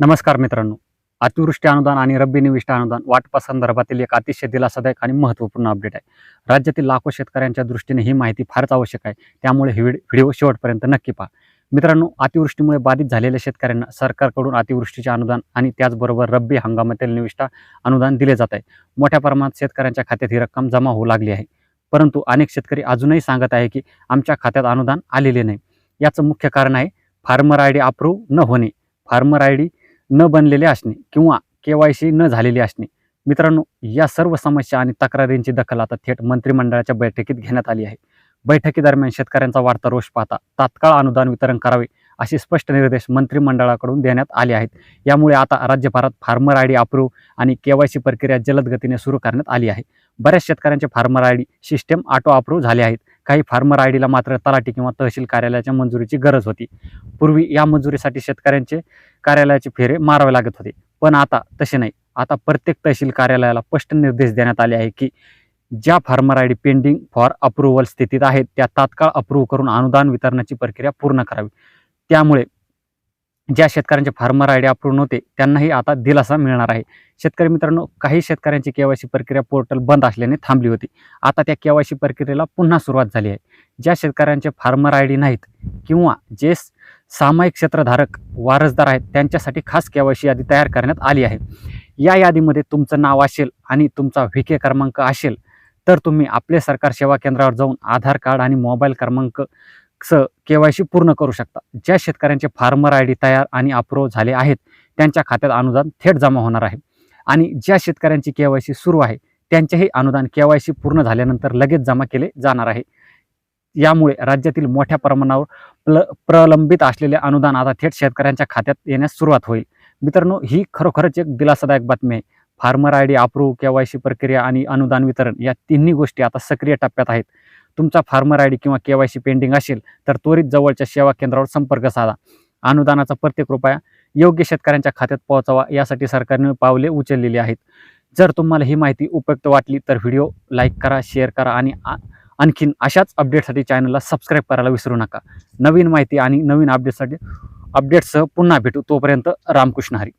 नमस्कार मित्रांनो. अतिवृष्टी अनुदान आणि रब्बी निविष्ट अनुदान वाटपासंदर्भातील एक अतिशय दिलासादायक आणि महत्त्वपूर्ण अपडेट आहे. राज्यातील लाखो शेतकऱ्यांच्या दृष्टीने ही माहिती फारच आवश्यक आहे. त्यामुळे ही व्हिडिओ शेवटपर्यंत नक्की पहा. मित्रांनो अतिवृष्टीमुळे बाधित झालेल्या शेतकऱ्यांना सरकारकडून अतिवृष्टीचे अनुदान आणि त्याचबरोबर रब्बी हंगामातील निविष्ठा अनुदान दिले जात आहे. मोठ्या प्रमाणात शेतकऱ्यांच्या खात्यात ही रक्कम जमा होऊ लागली आहे. परंतु अनेक शेतकरी अजूनही सांगत आहे की आमच्या खात्यात अनुदान आलेले नाही. याचं मुख्य कारण आहे फार्मर आय डी अप्रूव्ह न होणे. फार्मर आय डी न बनलेले असणे किंवा के वाय सी न झालेली असणे. मित्रांनो या सर्व समस्या आणि तक्रारींची दखल आता थेट मंत्रिमंडळाच्या बैठकीत घेण्यात आली आहे. बैठकीदरम्यान शेतकऱ्यांचा वाढता रोष पाहता तात्काळ अनुदान वितरण करावे असे स्पष्ट निर्देश मंत्रिमंडळाकडून देण्यात आले आहेत. यामुळे आता राज्यभरात फार्मर आय डी अप्रूव्ह आणि के वाय सी प्रक्रिया जलद गतीने सुरू करण्यात आली आहे. बऱ्याच शेतकऱ्यांचे farmer I D system auto approve झाले आहेत. काही फार्मर आय डीला मात्र तलाठी किंवा तहसील कार्यालयाच्या मंजुरीची गरज होती. पूर्वी या मंजुरीसाठी शेतकऱ्यांचे कार्यालयाचे फेरे मारावे लागत होते. पण आता तसे नाही. आता प्रत्येक तहसील कार्यालयाला स्पष्ट निर्देश देण्यात आले आहे की ज्या farmer I D pending for approval स्थितीत आहेत त्या तात्काळ अप्रूव्ह करून अनुदान वितरणाची प्रक्रिया पूर्ण करावी. त्यामुळे ज्या शेतकऱ्यांचे फार्मर आय डी अप्रूव्ह नव्हते त्यांनाही आता दिलासा मिळणार आहे. शेतकरी मित्रांनो काही शेतकऱ्यांची केवायसी प्रक्रिया पोर्टल बंद असल्याने थांबली होती. आता त्या केवायसी प्रक्रियेला पुन्हा सुरुवात झाली आहे. ज्या शेतकऱ्यांचे फार्मर आय डी नाहीत किंवा जे सामायिक क्षेत्रधारक वारसदार आहेत त्यांच्यासाठी खास केवायसी यादी तयार करण्यात आली आहे. या यादीमध्ये तुमचं नाव असेल आणि तुमचा व्ही क्रमांक असेल तर तुम्ही आपले सरकार सेवा केंद्रावर जाऊन आधार कार्ड आणि मोबाईल क्रमांक स के वाय सी पूर्ण करू शकता. ज्या शेतकऱ्यांचे फार्मर आय डी तयार आणि अप्रूव्ह झाले आहेत त्यांच्या खात्यात अनुदान थेट जमा होणार आहे. आणि ज्या शेतकऱ्यांची के वाय सी सुरू आहे त्यांचेही अनुदान के वाय सी पूर्ण झाल्यानंतर लगेच जमा केले जाणार आहे. यामुळे राज्यातील मोठ्या प्रमाणावर प्ल प्रलंबित असलेले अनुदान आता थेट शेतकऱ्यांच्या खात्यात येण्यास सुरुवात होईल. मित्रांनो ही खरोखरच एक दिलासादायक बातमी आहे. Farmer I D approve K Y C प्रक्रिया आणि अनुदान वितरण या तिन्ही गोष्टी आता सक्रिय टप्प्यात आहेत. तुमचा फार्मर आय डी किंवा के वाय सी पेंडिंग असेल तर त्वरित जवळच्या सेवा केंद्रावर संपर्क साधा. अनुदानाचा प्रत्येक रुपया योग्य शेतकऱ्यांच्या खात्यात पोहोचावा यासाठी सरकारने पावले उचललेली आहेत. जर तुम्हाला ही माहिती उपयुक्त वाटली तर व्हिडिओ लाईक करा शेअर करा आणि आ- आणखीन अशाच अपडेटसाठी चॅनलला सबस्क्राईब करायला विसरू नका. नवीन माहिती आणि नवीन अपडेटसाठी अपडेट्ससह पुन्हा भेटू. तोपर्यंत रामकृष्ण हरी.